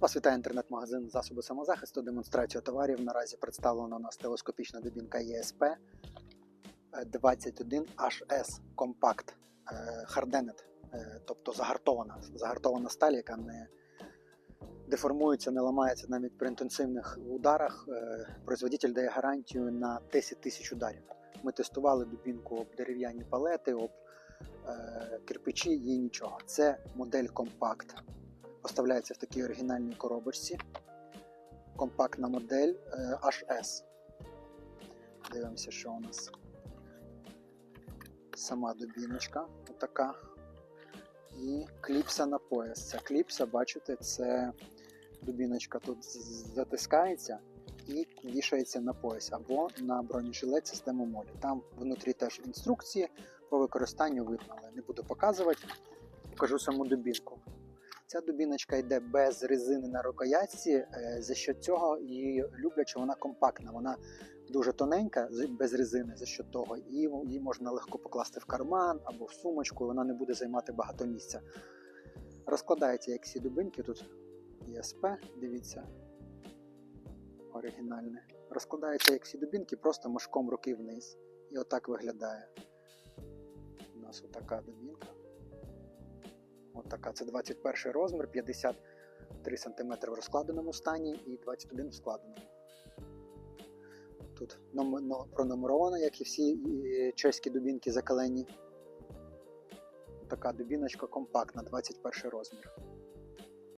Вас вітає інтернет-магазин засоби самозахисту. Демонстрацію товарів. Наразі представлена у нас телескопічна дубінка ЄСП 21HS Compact е, Hardened, е, тобто загартована, загартована сталь, яка не деформується, не ламається навіть при інтенсивних ударах. Е, Производитель дає гарантію на 10 тисяч ударів. Ми тестували дубінку об дерев'яні палети, об е, кирпичі, їй нічого. Це модель компакт. Поставляється в такій оригінальній коробочці. Компактна модель е, HS. Дивимося, що у нас. Сама дубіночка, отака. І кліпса на пояс. Ця кліпса, бачите, це дубіночка тут затискається і вішається на пояс або на бронежилет системи молі. Там внутрі теж інструкції по використанню видно, але не буду показувати. Покажу саму дубінку. Ця дубіночка йде без резини на рукоятці. е, За що цього її люблять, що вона компактна. Вона дуже тоненька, без резини, за що того, і її можна легко покласти в карман або в сумочку, і вона не буде займати багато місця. Розкладається як всі дубинки, тут ЄСП, дивіться, оригінальне. Розкладається як всі дубінки, просто мошком руки вниз. І отак виглядає. У нас отака дубінка. От така, це 21 розмір, 53 см в розкладеному стані і 21 в складеному. Тут пронумеровано, як і всі чеські дубінки закалені. Така дубіночка компактна, 21 розмір.